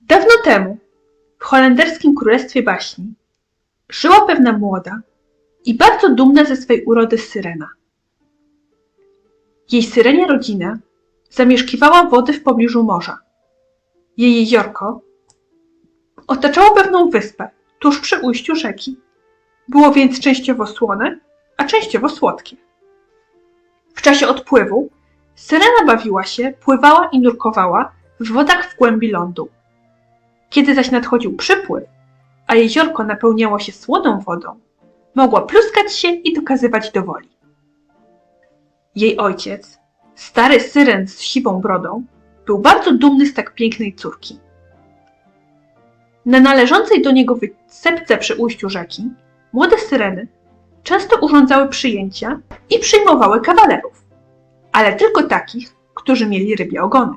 Dawno temu, w holenderskim królestwie baśni, żyła pewna młoda i bardzo dumna ze swej urody syrena. Jej syrenia rodzina zamieszkiwała wody w pobliżu morza. Jej jeziorko otaczało pewną wyspę tuż przy ujściu rzeki. Było więc częściowo słone, a częściowo słodkie. W czasie odpływu syrena bawiła się, pływała i nurkowała w wodach w głębi lądu. Kiedy zaś nadchodził przypływ, a jeziorko napełniało się słoną wodą, mogła pluskać się i dokazywać do woli. Jej ojciec, stary syren z siwą brodą, był bardzo dumny z tak pięknej córki. Na należącej do niego wysepce przy ujściu rzeki, młode syreny często urządzały przyjęcia i przyjmowały kawalerów, ale tylko takich, którzy mieli rybie ogony.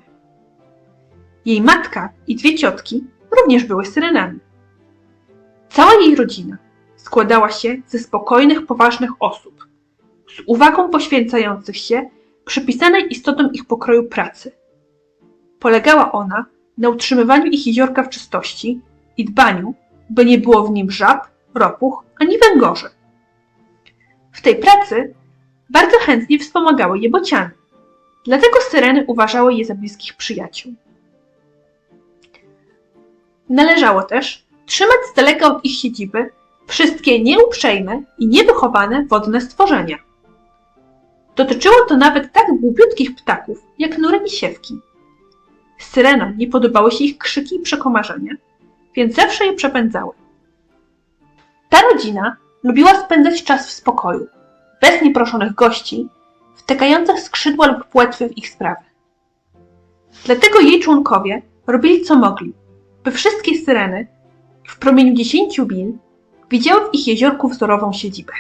Jej matka i dwie ciotki również były syrenami. Cała jej rodzina składała się ze spokojnych, poważnych osób, z uwagą poświęcających się przypisanej istotom ich pokroju pracy. Polegała ona na utrzymywaniu ich jeziorka w czystości i dbaniu, by nie było w nim żab, ropuch ani węgorzy. W tej pracy bardzo chętnie wspomagały je bociany, dlatego syreny uważały je za bliskich przyjaciół. Należało też trzymać z daleka od ich siedziby wszystkie nieuprzejme i niewychowane wodne stworzenia. Dotyczyło to nawet tak głupiutkich ptaków, jak nury i siewki. Syrenom nie podobały się ich krzyki i przekomarzenia, więc zawsze je przepędzały. Ta rodzina lubiła spędzać czas w spokoju, bez nieproszonych gości, wtykających skrzydła lub płetwy w ich sprawy. Dlatego jej członkowie robili co mogli, by wszystkie syreny w promieniu dziesięciu mil widziały w ich jeziorku wzorową siedzibę.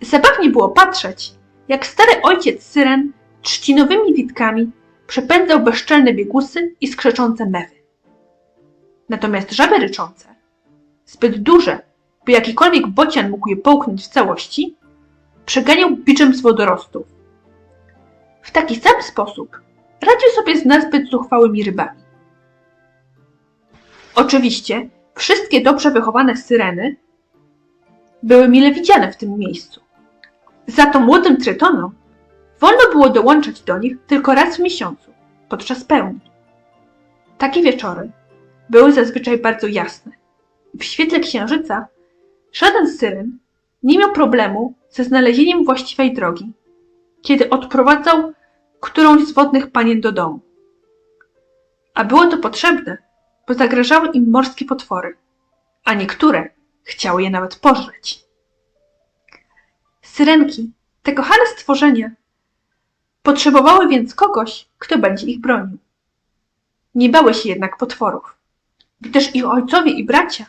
Zabawnie było patrzeć, jak stary ojciec syren trzcinowymi witkami przepędzał bezczelne biegusy i skrzeczące mewy. Natomiast żaby ryczące, zbyt duże, by jakikolwiek bocian mógł je połknąć w całości, przeganiał biczem z wodorostów. W taki sam sposób radził sobie z nazbyt zuchwałymi rybami. Oczywiście wszystkie dobrze wychowane syreny były mile widziane w tym miejscu. Za to młodym trytonom wolno było dołączać do nich tylko raz w miesiącu, podczas pełni. Takie wieczory były zazwyczaj bardzo jasne. W świetle księżyca żaden syren nie miał problemu ze znalezieniem właściwej drogi, kiedy odprowadzał którąś z wodnych panien do domu. A było to potrzebne, bo zagrażały im morskie potwory, a niektóre chciały je nawet pożreć. Syrenki, te kochane stworzenia, potrzebowały więc kogoś, kto będzie ich bronił. Nie bały się jednak potworów, gdyż ich ojcowie i bracia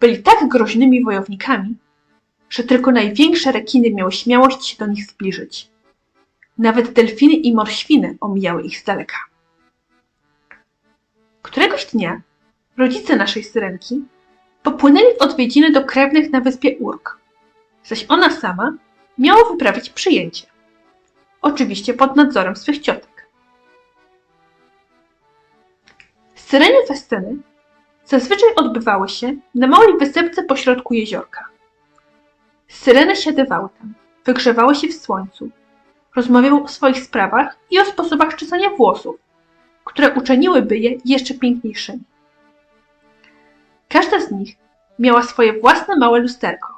byli tak groźnymi wojownikami, że tylko największe rekiny miały śmiałość się do nich zbliżyć. Nawet delfiny i morświny omijały ich z daleka. Któregoś dnia rodzice naszej syrenki popłynęli w odwiedziny do krewnych na wyspie Urk, zaś ona sama miała wyprawić przyjęcie. Oczywiście pod nadzorem swych ciotek. Syrenie festyny zazwyczaj odbywały się na małej wysepce pośrodku jeziorka. Syreny siadywały tam, wygrzewały się w słońcu, rozmawiały o swoich sprawach i o sposobach czesania włosów, które uczyniłyby je jeszcze piękniejszymi. Każda z nich miała swoje własne małe lusterko,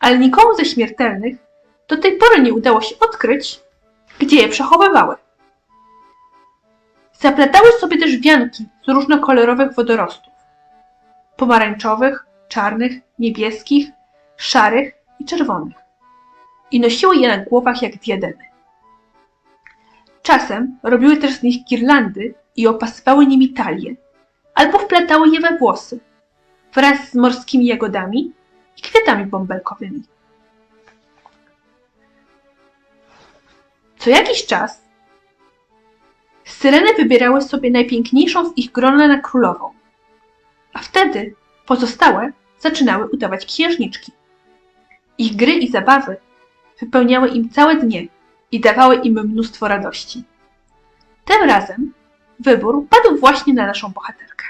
ale nikomu ze śmiertelnych do tej pory nie udało się odkryć, gdzie je przechowywały. Zaplatały sobie też wianki z różnokolorowych wodorostów pomarańczowych, czarnych, niebieskich, szarych i czerwonych i nosiły je na głowach jak diademy. Czasem robiły też z nich girlandy i opasywały nimi talie, albo wpletały je we włosy wraz z morskimi jagodami i kwiatami bąbelkowymi. Co jakiś czas syreny wybierały sobie najpiękniejszą z ich grona na królową, a wtedy pozostałe zaczynały udawać księżniczki. Ich gry i zabawy wypełniały im całe dnie i dawały im mnóstwo radości. Tym razem wybór padł właśnie na naszą bohaterkę.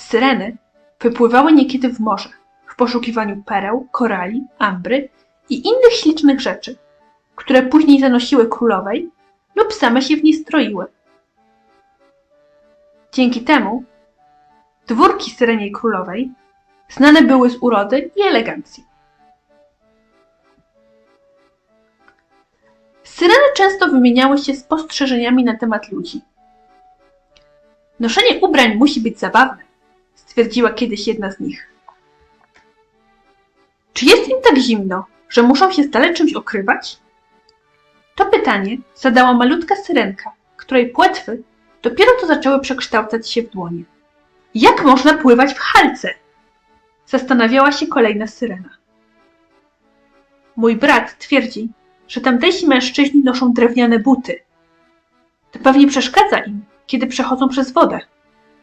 Syreny wypływały niekiedy w morze w poszukiwaniu pereł, korali, ambry i innych ślicznych rzeczy, które później zanosiły królowej lub same się w niej stroiły. Dzięki temu dwórki Syreniej Królowej znane były z urody i elegancji. Syreny często wymieniały się spostrzeżeniami na temat ludzi. Noszenie ubrań musi być zabawne, stwierdziła kiedyś jedna z nich. Czy jest im tak zimno, że muszą się stale czymś okrywać? To pytanie zadała malutka syrenka, której płetwy dopiero to zaczęły przekształcać się w dłonie. Jak można pływać w halce? Zastanawiała się kolejna syrena. Mój brat twierdzi, że tamtejsi mężczyźni noszą drewniane buty. To pewnie przeszkadza im, kiedy przechodzą przez wodę.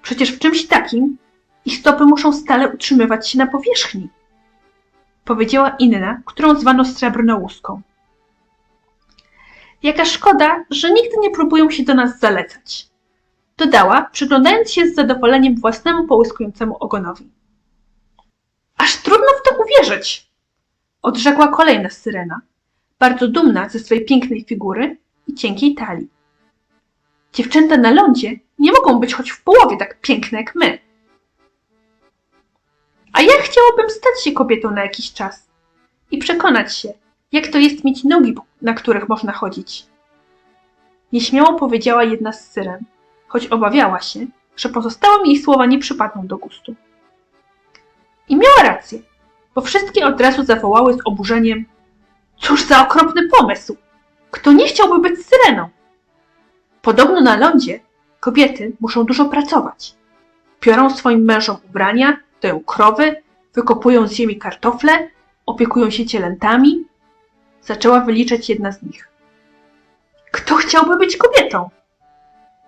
Przecież w czymś takim ich stopy muszą stale utrzymywać się na powierzchni. Powiedziała inna, którą zwano srebrnołuską. Jaka szkoda, że nigdy nie próbują się do nas zalecać. Dodała, przyglądając się z zadowoleniem własnemu połyskującemu ogonowi. Aż trudno w to uwierzyć, odrzekła kolejna syrena, bardzo dumna ze swej pięknej figury i cienkiej talii. Dziewczęta na lądzie nie mogą być choć w połowie tak piękne jak my. A ja chciałabym stać się kobietą na jakiś czas i przekonać się, jak to jest mieć nogi, na których można chodzić. Nieśmiało powiedziała jedna z syren, choć obawiała się, że pozostałym jej słowa nie przypadną do gustu. I miała rację, bo wszystkie od razu zawołały z oburzeniem Cóż za okropny pomysł! Kto nie chciałby być syreną? Podobno na lądzie kobiety muszą dużo pracować. Piorą swoim mężom ubrania, doją krowy, wykopują z ziemi kartofle, opiekują się cielętami. Zaczęła wyliczać jedna z nich. Kto chciałby być kobietą?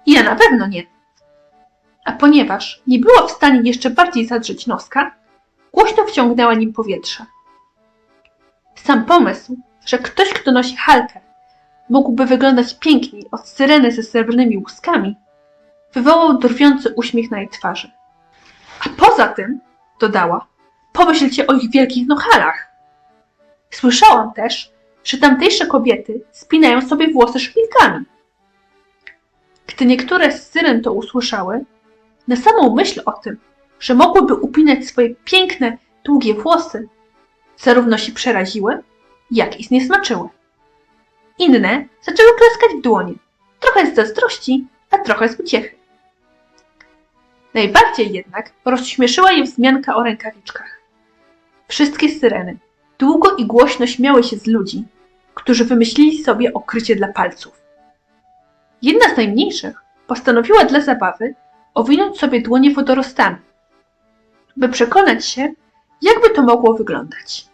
Ja na pewno nie. A ponieważ nie była w stanie jeszcze bardziej zadrzeć noska, głośno wciągnęła nim powietrze. Sam pomysł, że ktoś, kto nosi halkę, mógłby wyglądać piękniej od syreny ze srebrnymi łuskami, wywołał drwiący uśmiech na jej twarzy. Poza tym, dodała, pomyślcie o ich wielkich nochalach. Słyszałam też, że tamtejsze kobiety spinają sobie włosy szpilkami. Gdy niektóre z syren to usłyszały, na samą myśl o tym, że mogłyby upinać swoje piękne, długie włosy, zarówno się przeraziły, jak i zniesmaczyły. Inne zaczęły klaskać w dłonie, trochę z zazdrości, a trochę z uciechy. Najbardziej jednak rozśmieszyła je wzmianka o rękawiczkach. Wszystkie syreny długo i głośno śmiały się z ludzi, którzy wymyślili sobie okrycie dla palców. Jedna z najmniejszych postanowiła dla zabawy owinąć sobie dłonie wodorostami, by przekonać się, jakby to mogło wyglądać.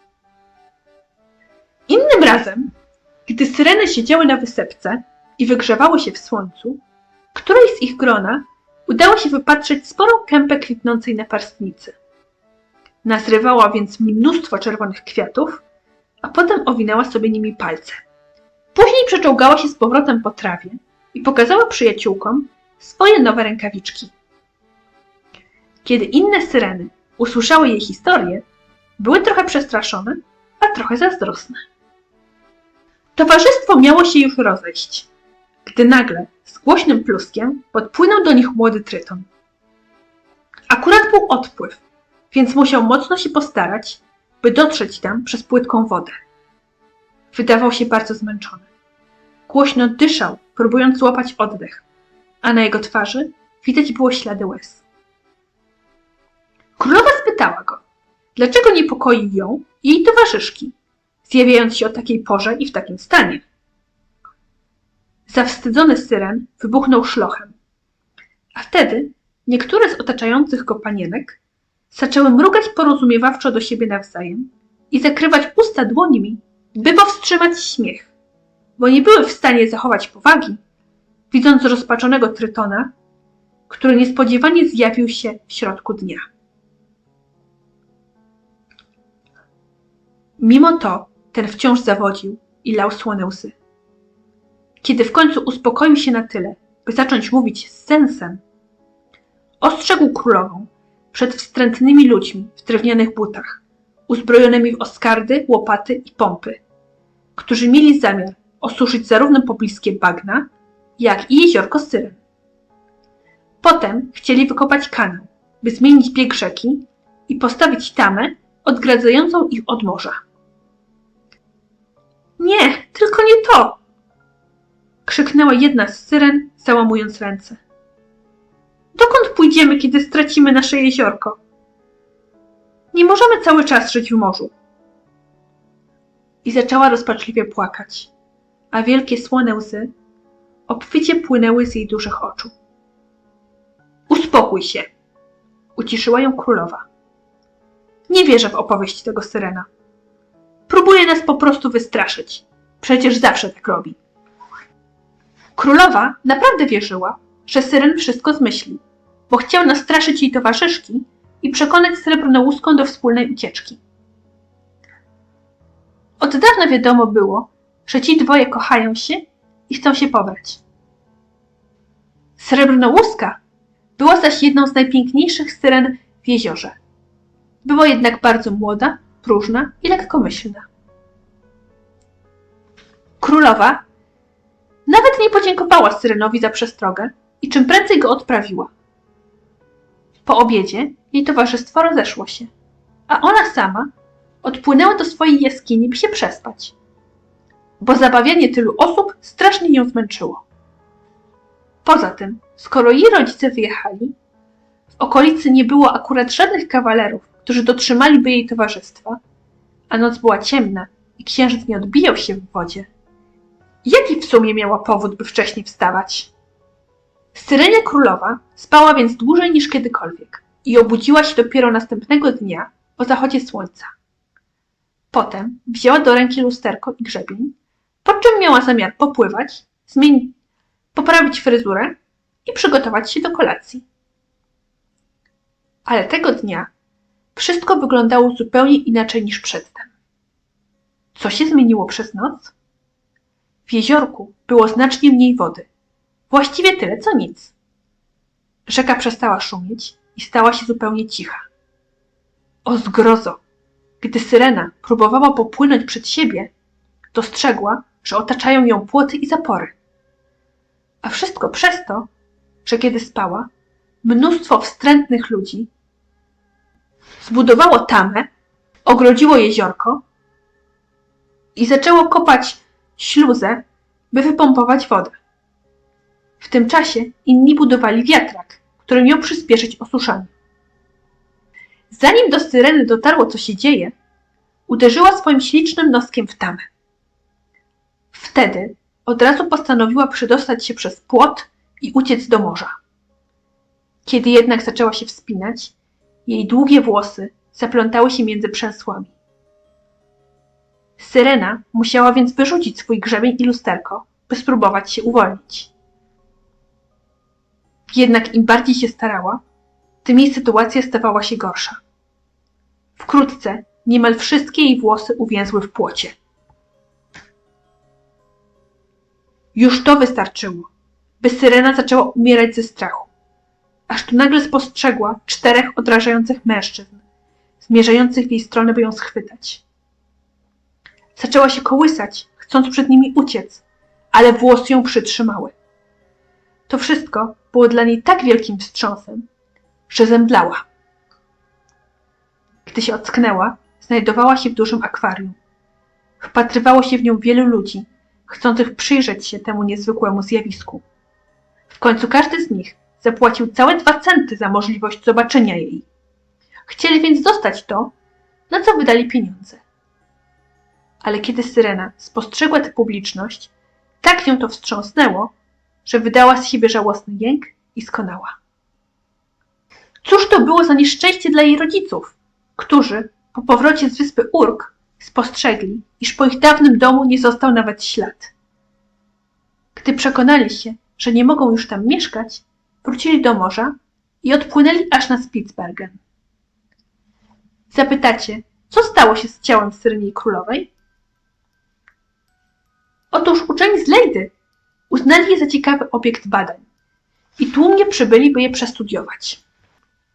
Innym razem, gdy syreny siedziały na wysepce i wygrzewały się w słońcu, której z ich grona udało się wypatrzeć sporą kępę kwitnącej na parstnicy. Nazrywała więc mnóstwo czerwonych kwiatów, a potem owinęła sobie nimi palce. Później przeczołgała się z powrotem po trawie i pokazała przyjaciółkom swoje nowe rękawiczki. Kiedy inne syreny usłyszały jej historię, były trochę przestraszone, a trochę zazdrosne. Towarzystwo miało się już rozejść, gdy nagle z głośnym pluskiem podpłynął do nich młody tryton. Akurat był odpływ, więc musiał mocno się postarać, by dotrzeć tam przez płytką wodę. Wydawał się bardzo zmęczony. Głośno dyszał, próbując złapać oddech, a na jego twarzy widać było ślady łez. Królowa spytała go, dlaczego niepokoi ją i jej towarzyszki, zjawiając się o takiej porze i w takim stanie. Zawstydzony syren wybuchnął szlochem, a wtedy niektóre z otaczających go panienek zaczęły mrugać porozumiewawczo do siebie nawzajem i zakrywać usta dłońmi, by powstrzymać śmiech, bo nie były w stanie zachować powagi, widząc rozpaczonego trytona, który niespodziewanie zjawił się w środku dnia. Mimo to ten wciąż zawodził i lał słone łzy. Kiedy w końcu uspokoił się na tyle, by zacząć mówić z sensem, ostrzegł królową przed wstrętnymi ludźmi w drewnianych butach, uzbrojonymi w oskardy, łopaty i pompy, którzy mieli zamiar osuszyć zarówno pobliskie bagna, jak i jeziorko Syren. Potem chcieli wykopać kanał, by zmienić bieg rzeki i postawić tamę odgradzającą ich od morza. Nie, tylko nie to! Krzyknęła jedna z syren, załamując ręce. Dokąd pójdziemy, kiedy stracimy nasze jeziorko? Nie możemy cały czas żyć w morzu. I zaczęła rozpaczliwie płakać, a wielkie słone łzy obficie płynęły z jej dużych oczu. Uspokój się, uciszyła ją królowa. Nie wierzę w opowieść tego syrena. Próbuje nas po prostu wystraszyć. Przecież zawsze tak robi. Królowa naprawdę wierzyła, że syren wszystko zmyśli, bo chciał nastraszyć jej towarzyszki i przekonać srebrnołuską do wspólnej ucieczki. Od dawna wiadomo było, że ci dwoje kochają się i chcą się pobrać. Srebrnołuska była zaś jedną z najpiękniejszych syren w jeziorze. Była jednak bardzo młoda, próżna i lekkomyślna. Królowa nawet nie podziękowała Syrenowi za przestrogę i czym prędzej go odprawiła. Po obiedzie jej towarzystwo rozeszło się, a ona sama odpłynęła do swojej jaskini, by się przespać, bo zabawianie tylu osób strasznie ją zmęczyło. Poza tym, skoro jej rodzice wyjechali, w okolicy nie było akurat żadnych kawalerów, którzy dotrzymaliby jej towarzystwa, a noc była ciemna i księżyc nie odbijał się w wodzie. Jaki w sumie miała powód, by wcześniej wstawać? Syrenia królowa spała więc dłużej niż kiedykolwiek i obudziła się dopiero następnego dnia o zachodzie słońca. Potem wzięła do ręki lusterko i grzebień, po czym miała zamiar popływać, zmienić, poprawić fryzurę i przygotować się do kolacji. Ale tego dnia wszystko wyglądało zupełnie inaczej niż przedtem. Co się zmieniło przez noc? W jeziorku było znacznie mniej wody. Właściwie tyle, co nic. Rzeka przestała szumieć i stała się zupełnie cicha. O zgrozo! Gdy syrena próbowała popłynąć przed siebie, dostrzegła, że otaczają ją płoty i zapory. A wszystko przez to, że kiedy spała, mnóstwo wstrętnych ludzi zbudowało tamę, ogrodziło jeziorko i zaczęło kopać śluzę, by wypompować wodę. W tym czasie inni budowali wiatrak, który miał przyspieszyć osuszanie. Zanim do syreny dotarło, co się dzieje, uderzyła swoim ślicznym noskiem w tamę. Wtedy od razu postanowiła przedostać się przez płot i uciec do morza. Kiedy jednak zaczęła się wspinać, jej długie włosy zaplątały się między przęsłami. Syrena musiała więc wyrzucić swój grzebień i lusterko, by spróbować się uwolnić. Jednak im bardziej się starała, tym jej sytuacja stawała się gorsza. Wkrótce niemal wszystkie jej włosy uwięzły w płocie. Już to wystarczyło, by syrena zaczęła umierać ze strachu. Aż tu nagle spostrzegła czterech odrażających mężczyzn, zmierzających w jej stronę, by ją schwytać. Zaczęła się kołysać, chcąc przed nimi uciec, ale włosy ją przytrzymały. To wszystko było dla niej tak wielkim wstrząsem, że zemdlała. Gdy się ocknęła, znajdowała się w dużym akwarium. Wpatrywało się w nią wielu ludzi, chcących przyjrzeć się temu niezwykłemu zjawisku. W końcu każdy z nich zapłacił całe dwa centy za możliwość zobaczenia jej. Chcieli więc dostać to, na co wydali pieniądze. Ale kiedy Syrena spostrzegła tę publiczność, tak ją to wstrząsnęło, że wydała z siebie żałosny jęk i skonała. Cóż to było za nieszczęście dla jej rodziców, którzy po powrocie z wyspy Urk spostrzegli, iż po ich dawnym domu nie został nawet ślad. Gdy przekonali się, że nie mogą już tam mieszkać, wrócili do morza i odpłynęli aż na Spitsbergen. Zapytacie, co stało się z ciałem Syrenii Królowej? Otóż uczeni z Lejdy Uznali je za ciekawy obiekt badań i tłumnie przybyli, by je przestudiować.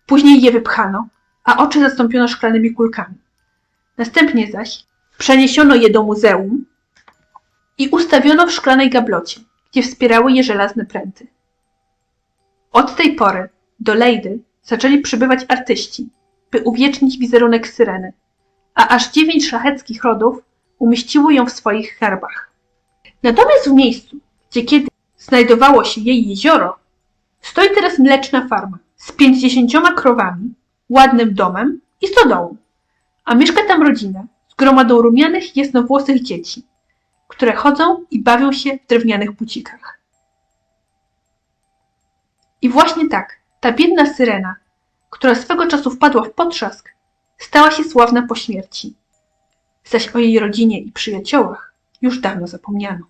Później je wypchano, a oczy zastąpiono szklanymi kulkami. Następnie zaś przeniesiono je do muzeum i ustawiono w szklanej gablocie, gdzie wspierały je żelazne pręty. Od tej pory do Lejdy zaczęli przybywać artyści, by uwiecznić wizerunek syreny, a aż dziewięć szlacheckich rodów umieściło ją w swoich herbach. Natomiast w miejscu, gdzie kiedyś znajdowało się jej jezioro, stoi teraz mleczna farma z pięćdziesięcioma krowami, ładnym domem i stodołą, a mieszka tam rodzina z gromadą rumianych, jasnowłosych dzieci, które chodzą i bawią się w drewnianych bucikach. I właśnie tak, ta biedna syrena, która swego czasu wpadła w potrzask, stała się sławna po śmierci. Zaś o jej rodzinie i przyjaciołach już dawno zapomniano.